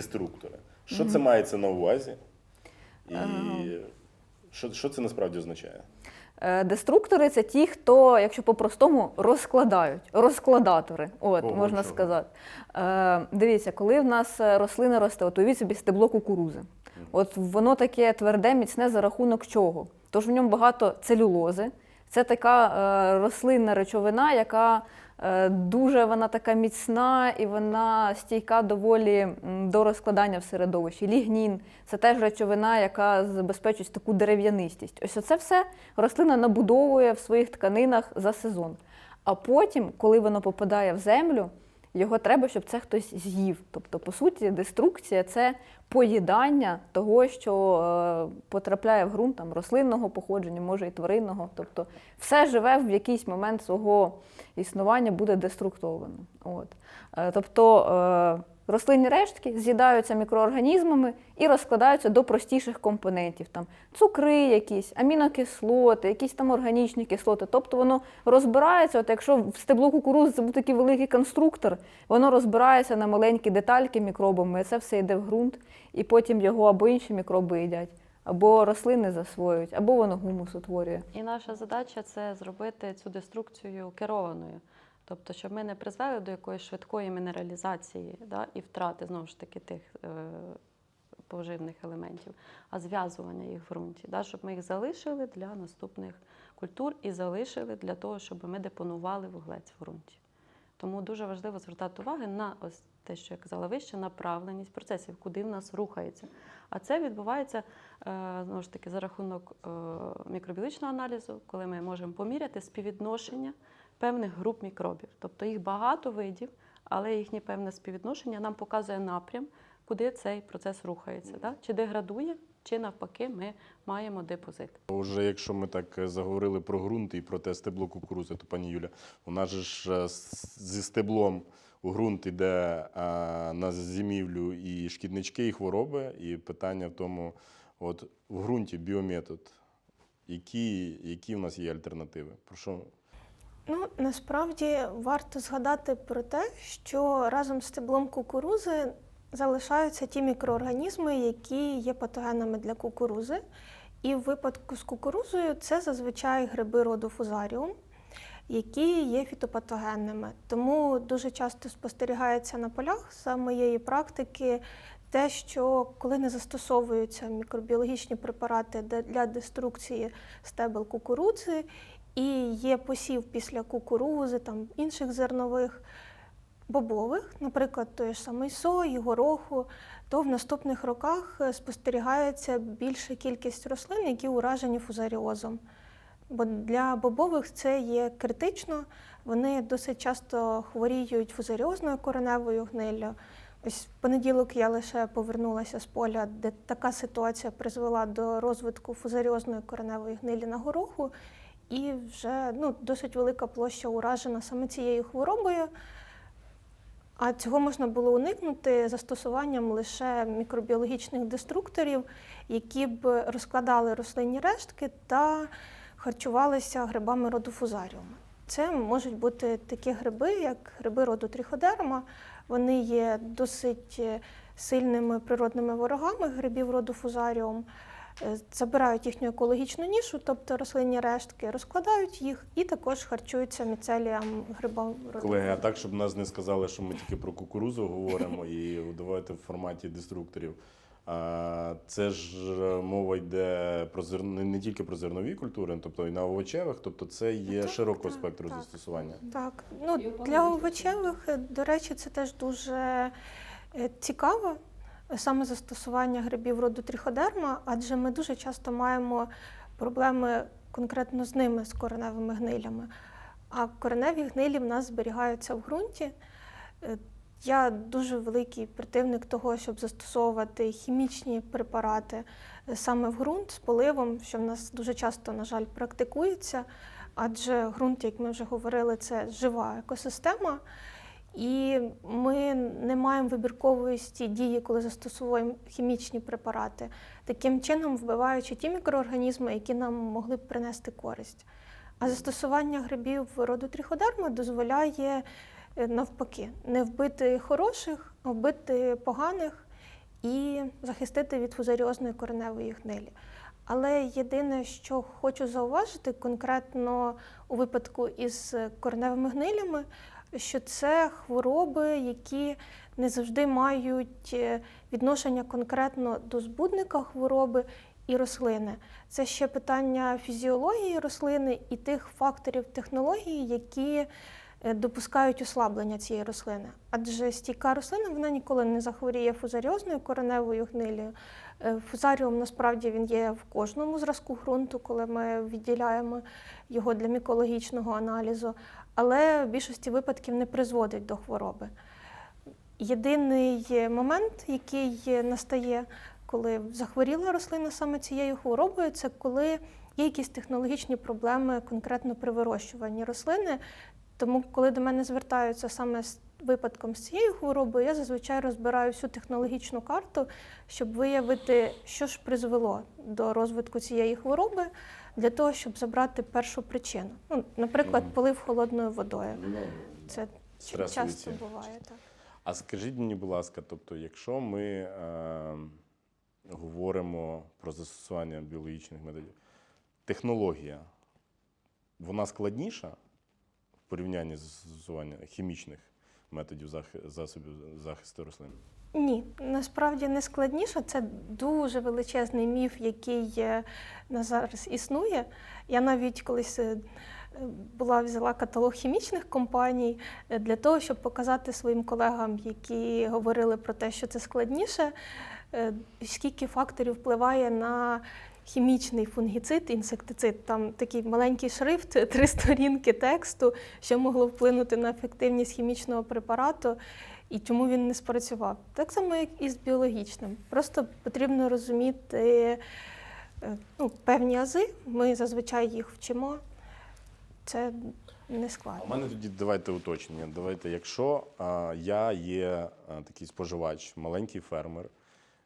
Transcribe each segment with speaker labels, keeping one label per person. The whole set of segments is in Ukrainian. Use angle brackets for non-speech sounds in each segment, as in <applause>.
Speaker 1: деструктори. Що це мається на увазі? І
Speaker 2: Ага.
Speaker 1: що, що це насправді означає?
Speaker 2: Е, Деструктори це ті, хто, якщо по-простому, розкладають, розкладатори, от,
Speaker 1: Ого,
Speaker 2: можна
Speaker 1: чого.
Speaker 2: сказати. Е, дивіться, коли в нас е, рослина росте, от уявіть собі стебло кукурузи. От воно таке тверде, міцне за рахунок чого? Тож в ньому багато целюлози. Це така е, рослинна речовина, яка е, дуже вона така міцна і вона стійка доволі до розкладання в середовищі. Лігнін це теж речовина, яка забезпечує таку дерев'янистість. Ось оце все рослина набудовує в своїх тканинах за сезон. А потім, коли воно попадає в землю, його треба, щоб це хтось з'їв. Тобто, по суті, деструкція це поїдання того, що е, потрапляє в ґрунт там, рослинного походження, може і тваринного. Тобто, все живе в якийсь момент свого існування буде деструктовано. От. Е, тобто, е, рослинні рештки з'їдаються мікроорганізмами і розкладаються до простіших компонентів. Там цукри якісь, амінокислоти, якісь там органічні кислоти. Тобто воно розбирається, от якщо в стебло кукурузи це був такий великий конструктор, воно розбирається на маленькі детальки мікробами, і це все йде в ґрунт, і потім його або інші мікроби їдять, або рослини засвоюють, або воно гумус утворює.
Speaker 3: І наша задача це зробити цю деструкцію керованою. Тобто, щоб ми не призвели до якоїсь швидкої мінералізації да, і втрати знову ж таки тих е, поживних елементів, а зв'язування їх в ґрунті, да, щоб ми їх залишили для наступних культур і залишили для того, щоб ми депонували вуглець в ґрунті. Тому дуже важливо звертати увагу на ось те, що я казала вище, направленість процесів, куди в нас рухається. А це відбувається е, знову ж таки за рахунок е, мікробіологічного аналізу, коли ми можемо поміряти співвідношення певних груп мікробів. Тобто їх багато видів, але їхнє певне співвідношення нам показує напрям, куди цей процес рухається. Да? Чи деградує, чи навпаки, ми маємо депозит.
Speaker 1: Уже якщо ми так е, заговорили про ґрунт і про те стебло кукурузи, то пані Юля, у нас же ж е, зі стеблом у ґрунт іде е, на зимівлю і шкіднички, і хвороби. І питання в тому, от в ґрунті біометод, які, які в нас є альтернативи? Про що?
Speaker 4: Ну, насправді варто згадати про те, що разом з стеблом кукурузи залишаються ті мікроорганізми, які є патогенами для кукурузи. І в випадку з кукурузою це зазвичай гриби роду фузаріум, які є фітопатогенними. Тому дуже часто спостерігається на полях за моєї практики те, що коли не застосовуються мікробіологічні препарати для деструкції стебел кукурудзи, і є посів після кукурузи, там інших зернових бобових, наприклад, тої ж самої сої, гороху, то в наступних роках е, спостерігається більша кількість рослин, які уражені фузаріозом. Бо для бобових це є критично. Вони досить часто хворіють фузаріозною кореневою гниллю. Ось в понеділок я лише повернулася з поля, де така ситуація призвела до розвитку фузаріозної кореневої гнилі на гороху, і вже ну, досить велика площа уражена саме цією хворобою. А цього можна було уникнути застосуванням лише мікробіологічних деструкторів, які б розкладали рослинні рештки та харчувалися грибами роду фузаріума. Це можуть бути такі гриби, як гриби роду тріходерма. Вони є досить е, сильними природними ворогами грибів роду фузаріум. Е, Забирають їхню екологічну нішу, тобто рослинні рештки, розкладають їх і також харчуються міцеліям гриба роду
Speaker 1: Колеги, а так, щоб нас не сказали, що ми тільки про кукурузу говоримо і давайте в форматі деструкторів. А, Це ж мова йде про зер... не не тільки про зернові культури, тобто і на овочевих, тобто це є
Speaker 4: Так,
Speaker 1: широкого
Speaker 4: так,
Speaker 1: спектру
Speaker 4: так.
Speaker 1: застосування.
Speaker 4: Так, ну для овочевих, до речі, це теж дуже е, цікаво, саме застосування грибів роду тріходерма, адже ми дуже часто маємо проблеми конкретно з ними, з кореневими гнилями. А кореневі гнилі в нас зберігаються в ґрунті. Е, Я дуже великий противник того, щоб застосовувати хімічні препарати е, саме в ґрунт з поливом, що в нас дуже часто, на жаль, практикується. Адже ґрунт, як ми вже говорили, це жива екосистема, і ми не маємо вибірковості дії, коли застосовуємо хімічні препарати, таким чином вбиваючи ті мікроорганізми, які нам могли б принести користь. А застосування грибів роду тріходерма дозволяє е, навпаки не вбити хороших, а вбити поганих і захистити від фузаріозної кореневої гнилі. Але єдине, що хочу зауважити конкретно у випадку із кореневими гнилями, що це хвороби, які не завжди мають е, відношення конкретно до збудника хвороби і рослини. Це ще питання фізіології рослини і тих факторів технології, які е, допускають ослаблення цієї рослини. Адже стійка рослина вона ніколи не захворіє фузаріозною кореневою гнилею. Е, Фузаріум насправді він є в кожному зразку ґрунту, коли ми відділяємо його для мікологічного аналізу, але в більшості випадків не призводить до хвороби. Єдиний момент, який настає, коли захворіла рослина саме цією хворобою, це коли є якісь технологічні проблеми конкретно при вирощуванні рослини. Тому, коли до мене звертаються саме з випадком з цією хворобою, я зазвичай розбираю всю технологічну карту, щоб виявити, що ж призвело до розвитку цієї хвороби, для того, щоб забрати першу причину. Ну, наприклад, полив холодною водою. Це часто буває так.
Speaker 1: А скажіть мені, будь ласка, тобто, якщо ми е, говоримо про застосування біологічних методів, технологія, вона складніша в порівнянні з застосуванням хімічних методів засобів захисту рослин?
Speaker 4: Ні, насправді не складніше. Це дуже величезний міф, який е, на зараз існує. Я навіть колись е, була взяла каталог хімічних компаній е, для того, щоб показати своїм колегам, які говорили про те, що це складніше, скільки факторів впливає на хімічний фунгіцид, інсектицид. Там такий маленький шрифт, три <laughs> сторінки тексту, що могло вплинути на ефективність хімічного препарату і чому він не спрацював. Так само, як і з біологічним. Просто потрібно розуміти е, ну, певні ази. Ми зазвичай їх вчимо. Це не складно.
Speaker 1: У мене тоді давайте уточнення. Давайте, якщо а, я є а, такий споживач, маленький фермер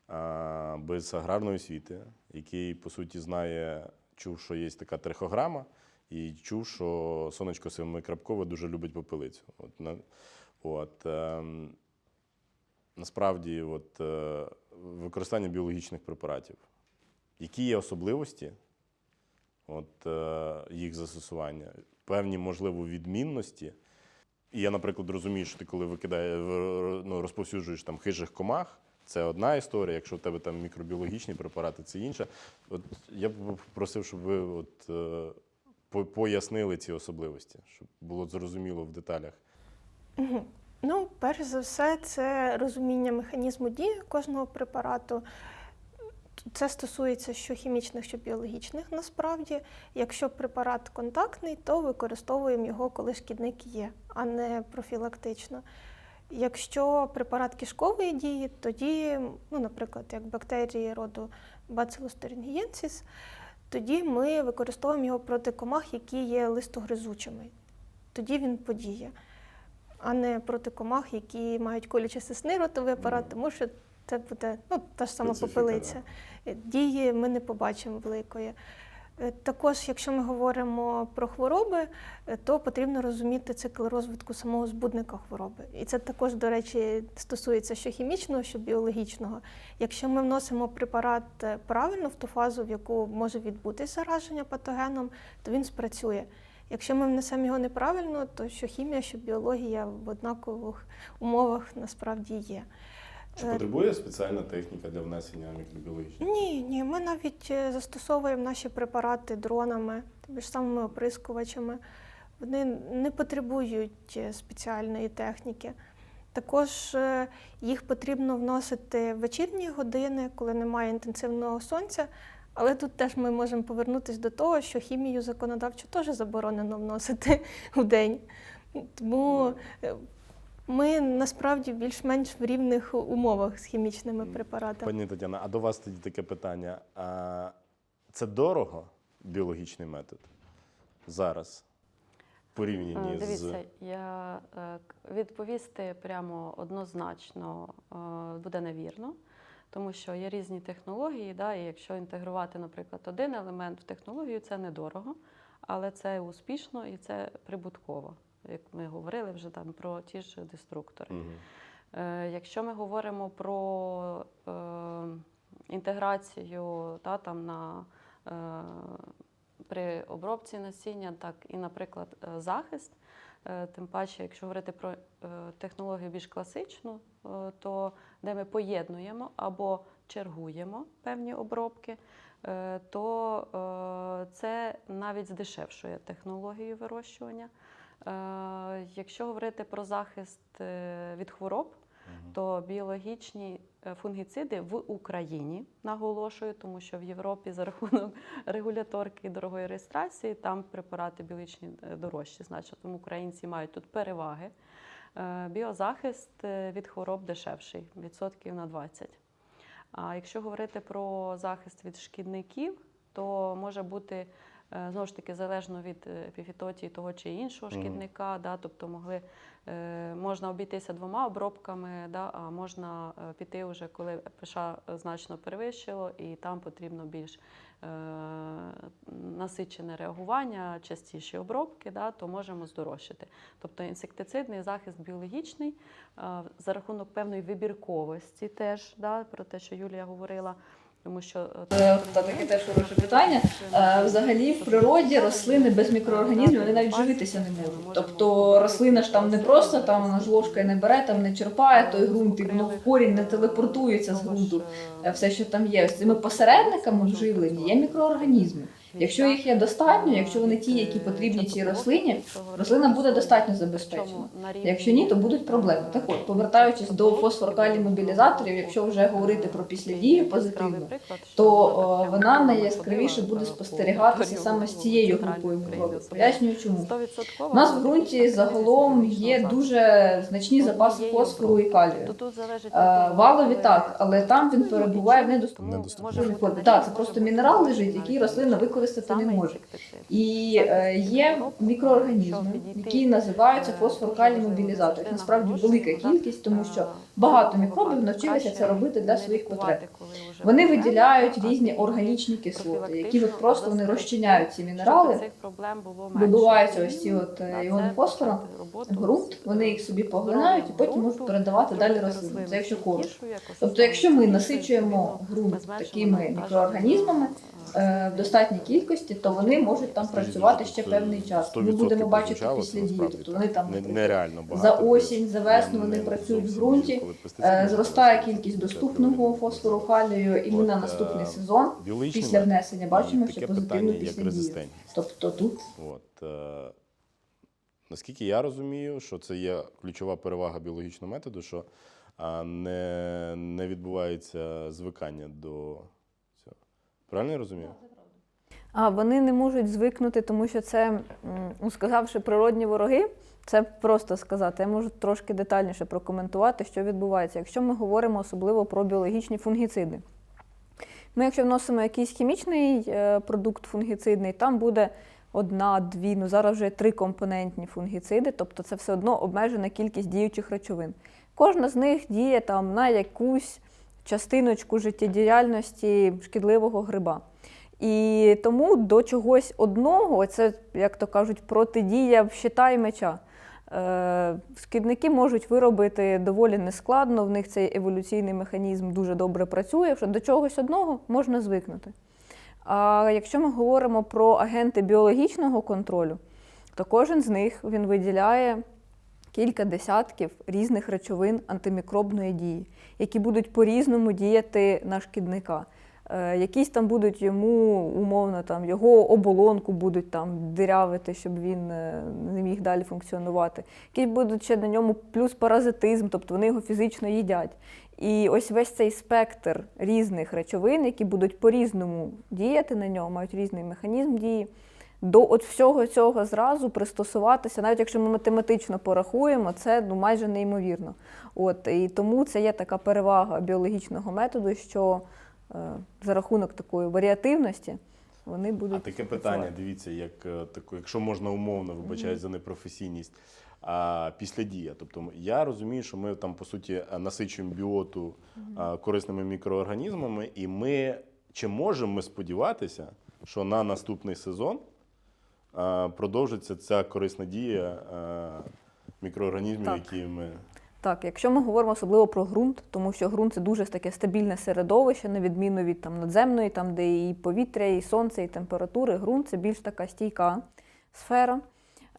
Speaker 1: а, без аграрної освіти, який по суті знає, чув, що є така трихограма, і чув, що сонечко семикрапкове дуже любить попелицю. От, на, от, ем, насправді, от, е, використання біологічних препаратів. Які є особливості от, е, їх застосування, певні, можливо, відмінності. І я, наприклад, розумію, що ти коли викидає, ну, розповсюджуєш там хижих комах, це одна історія. Якщо в тебе там мікробіологічні препарати, це інша. От я б просив, щоб ви от, е, пояснили ці особливості, щоб було зрозуміло в деталях.
Speaker 4: Ну, перш за все, це розуміння механізму дії кожного препарату. Це стосується що хімічних, що біологічних. Насправді, якщо препарат контактний, то використовуємо його, коли шкідник є, а не профілактично. Якщо препарат кишкової дії, тоді, ну, наприклад, як бактерії роду Bacillus thuringiensis, тоді ми використовуємо його проти комах, які є листогризучими. Тоді він подіє а не проти комах, які мають колюче-сисний ротовий апарат, тому що це буде ну, та ж сама
Speaker 1: Специфіка,
Speaker 4: попелиця. Дії ми не побачимо великої. Е, Також, якщо ми говоримо про хвороби, е, то потрібно розуміти цикл розвитку самого збудника хвороби. І це також, до речі, стосується що хімічного, що біологічного. Якщо ми вносимо препарат е, правильно в ту фазу, в яку може відбутись зараження патогеном, то він спрацює. Якщо ми внесемо його неправильно, то що хімія, що біологія в однакових умовах насправді є.
Speaker 1: Чи потребує спеціальна техніка для внесення мікробіологічних?
Speaker 4: Ні, ні, ми навіть е, застосовуємо наші препарати дронами, тими ж самими оприскувачами. Вони не потребують е, спеціальної техніки. Також е, їх потрібно вносити в вечірні години, коли немає інтенсивного сонця. Але тут теж ми можемо повернутися до того, що хімію законодавчо теж заборонено вносити <laughs> в день. Тому е, ми насправді більш-менш в рівних умовах з хімічними препаратами.
Speaker 1: Пані Тетяна, а до вас тоді таке питання. А це дорого біологічний метод зараз? Порівнянні
Speaker 3: Е,
Speaker 1: з.
Speaker 3: Дивіться, я е, відповісти прямо однозначно буде невірно, тому що є різні технології, да, і якщо інтегрувати, наприклад, один елемент в технологію, це недорого, але це успішно і це прибутково, як ми говорили вже там про ті ж деструктори.
Speaker 1: Мгм.
Speaker 3: Е, Якщо ми говоримо про е, інтеграцію та, там, на, е, при обробці насіння, так і, наприклад, е, захист, тим паче, якщо говорити про е, технологію більш класичну, е, то де ми поєднуємо або чергуємо певні обробки, е, то е, це навіть здешевшує технологію вирощування. Е, Якщо говорити про захист е, від хвороб, то біологічні е, фунгіциди в Україні наголошую, тому що в Європі за рахунок <laughs> регуляторки дорогої реєстрації там препарати біологічні е, дорожчі, значить, тому українці мають тут переваги. Е, Біозахист від хвороб дешевший, відсотків на 20. А якщо говорити про захист від шкідників, то може бути знову ж таки залежно від е, епіфітотії того чи іншого шкідника, да, тобто могли, е, можна обійтися двома обробками, да, а можна е, піти вже, коли ПШ значно перевищило, і там потрібно більш е, насичене реагування, частіші обробки, да, то можемо здорожчати. Тобто інсектицидний захист біологічний е, за рахунок певної вибірковості теж, да, про те, що Юлія говорила. Тому що е,
Speaker 2: Е, Та таке теж хороше питання. Е, Взагалі в природі рослини без мікроорганізмів вони навіть живитися не можуть. Тобто рослина ж там не просто там вона ж ложкою не бере, там не черпає той ґрунт, і воно корінь не телепортується з ґрунту. Все, що там є, з цими посередниками в живленні є мікроорганізми. Якщо їх є достатньо, якщо вони ті, які потрібні цій рослині, рослина буде достатньо забезпечена. Якщо ні, то будуть проблеми. Так от, повертаючись до фосфор-калій мобілізаторів, якщо вже говорити про післядію позитивно, то о, вона найяскравіше буде спостерігатися саме з цією групою мікробів. Пояснюю чому. У нас в ґрунті загалом є дуже значні запаси фосфору і калію. Е, Валові так, але там він перебуває в Недоступній. Так, це просто мінерал лежить, який рослина використати не може. І е, є мікроорганізми, які називаються фосфоркальні мобілізатори. Насправді велика кількість, тому що багато мікробів навчилися це робити для своїх потреб. Вони виділяють різні органічні кислоти, які от просто вони розчиняють ці мінерали, вибиваються ось ці от е, іони фосфора ґрунт, вони їх собі поглинають і потім можуть передавати далі рослинам. Це якщо коротко. Тобто, якщо ми насичуємо ґрунт такими мікроорганізмами е, в достатній кількості, то вони можуть там працювати ще певний час. Ми будемо бачити після дії. Тобто вони там за осінь, за весну вони
Speaker 1: не
Speaker 2: працюють в ґрунті, е, зростає кількість доступного фосфору, калію, і ми на
Speaker 1: е,
Speaker 2: наступний сезон після внесення бачимо, що позитивно
Speaker 1: як
Speaker 2: після дії. Тобто тут
Speaker 1: От, е, наскільки я розумію, що це є ключова перевага біологічного методу, що не, не відбувається звикання до цього. Правильно я розумію?
Speaker 2: А вони не можуть звикнути, тому що це, ну, сказавши природні вороги, це просто сказати. Я можу трошки детальніше прокоментувати, що відбувається. Якщо ми говоримо особливо про біологічні фунгіциди. Ми, якщо вносимо якийсь хімічний е, продукт фунгіцидний, там буде одна, дві, ну зараз вже три компонентні фунгіциди, тобто це все одно обмежена кількість діючих речовин. Кожна з них діє там на якусь частиночку життєдіяльності шкідливого гриба. І тому до чогось одного, це, як то кажуть, протидія щита і меча. Е, Шкідники можуть виробити доволі нескладно, в них цей еволюційний механізм дуже добре працює, що до чогось одного можна звикнути. А якщо ми говоримо про агенти біологічного контролю, то кожен з них він виділяє кілька десятків різних речовин антимікробної дії, які будуть по-різному діяти на шкідника. Е, Якісь там будуть йому умовно там його оболонку будуть там дирявити, щоб він е, не міг далі функціонувати. Якісь будуть ще на ньому плюс паразитизм, тобто вони його фізично їдять. І ось весь цей спектр різних речовин, які будуть по-різному діяти на нього, мають різний механізм дії. До от всього цього зразу пристосуватися, навіть якщо ми математично порахуємо, це ну, майже неймовірно. От, і тому це є така перевага біологічного методу, що за рахунок такої варіативності вони будуть.
Speaker 1: А таке питання, дивіться, як е, тако, якщо можна умовно, вибачаюсь за непрофесійність. А після дія, тобто я розумію, що ми там по суті е, насичуємо біоту а, корисними мікроорганізмами, і ми чи можемо ми сподіватися, що на наступний сезон а, продовжиться ця корисна дія а, мікроорганізмів,
Speaker 2: Так.
Speaker 1: які ми
Speaker 2: Так, якщо ми говоримо особливо про ґрунт, тому що ґрунт це дуже таке стабільне середовище, на відміну від там, надземної, там, де і повітря, і сонце, і температури, ґрунт це більш така стійка сфера.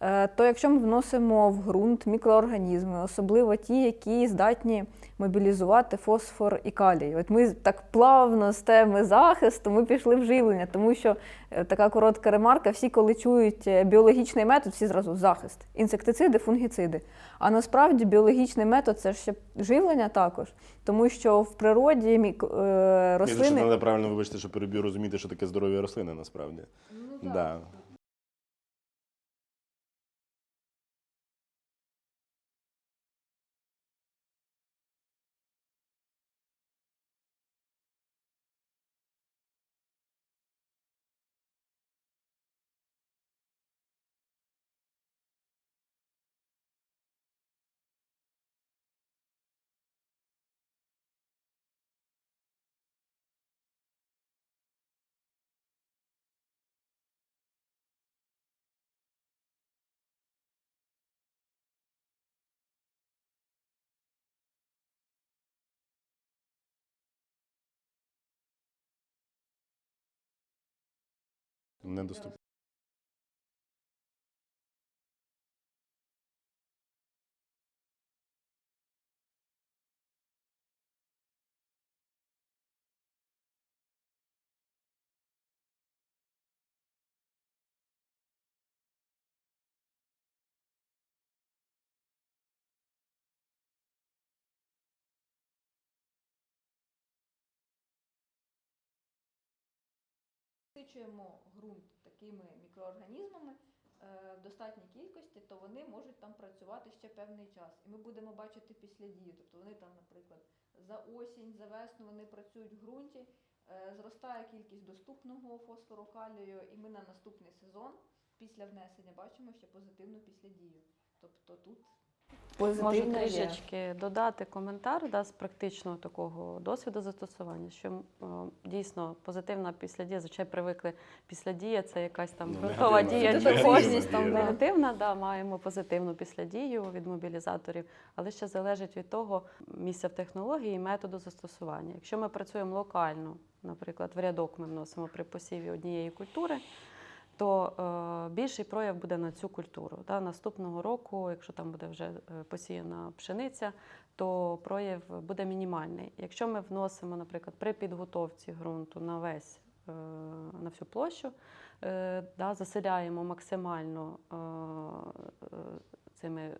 Speaker 2: Е, То якщо ми вносимо в ґрунт мікроорганізми, особливо ті, які здатні мобілізувати фосфор і калій. От ми так плавно з теми захисту ми пішли в живлення, тому що е, така коротка ремарка, всі, коли чують е, біологічний метод, всі зразу захист, інсектициди, фунгіциди. А насправді біологічний метод це ж ще живлення також, тому що в природі мік...
Speaker 1: Рослини...
Speaker 2: рослини.
Speaker 1: треба правильно вибачте, що переб'ю розуміти, що таке здоров'я рослини насправді.
Speaker 2: Ну,
Speaker 1: да. Недоступно.
Speaker 2: Насичуємо ґрунт такими мікроорганізмами е, в достатній кількості, то вони можуть там працювати ще певний час. І ми будемо бачити після дії. Тобто вони там, наприклад, за осінь, за весну вони працюють в ґрунті, е, зростає кількість доступного фосфору калію, і ми на наступний сезон після внесення бачимо ще позитивну післядію. Тобто тут позитивна
Speaker 3: трішечки додати коментар да, з практичного такого досвіду застосування, що м, дійсно позитивна післядія, звичайно, привикли післядія, це якась там
Speaker 1: Ну,
Speaker 3: ґрунтова дія чи кожність там негативна. Да, маємо позитивну післядію від мобілізаторів, але ще залежить від того місця в технології і методу застосування. Якщо ми працюємо локально, наприклад, в рядок ми вносимо при посіві однієї культури. То е, більший прояв буде на цю культуру. Да? Наступного року, якщо там буде вже е, посіяна пшениця, то прояв буде мінімальний. Якщо ми вносимо, наприклад, при підготовці ґрунту на весь е, на всю площу, да, заселяємо максимально цими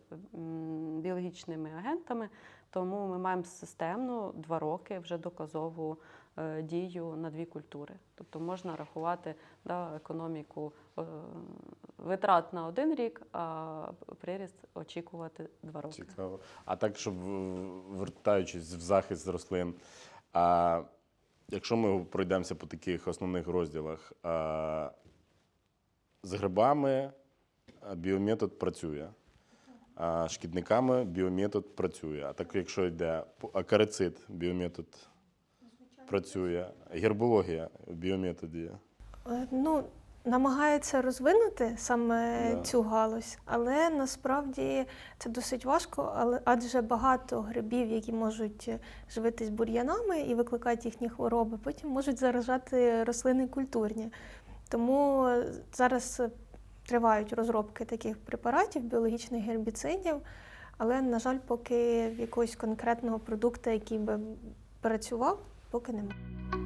Speaker 3: біологічними агентами, тому ми маємо системну два роки вже доказову е, дію на дві культури. Тобто можна рахувати да, економіку е, витрат на один рік, а приріст очікувати два роки.
Speaker 1: Цікаво. А так, щоб вертаючись в захист рослин, а якщо ми пройдемося по таких основних розділах, з грибами біометод працює, шкідниками біометод працює. А так, якщо йде акарицид, біометод працює, гербологія в біометоді.
Speaker 4: Е, Ну, намагається розвинути саме
Speaker 1: Да.
Speaker 4: цю галузь, але насправді це досить важко, але адже багато грибів, які можуть живитись бур'янами і викликають їхні хвороби, потім можуть заражати рослини культурні. Тому зараз тривають розробки таких препаратів, біологічних гербіцидів, але, на жаль, поки якогось конкретного продукту, який би працював, поки немає.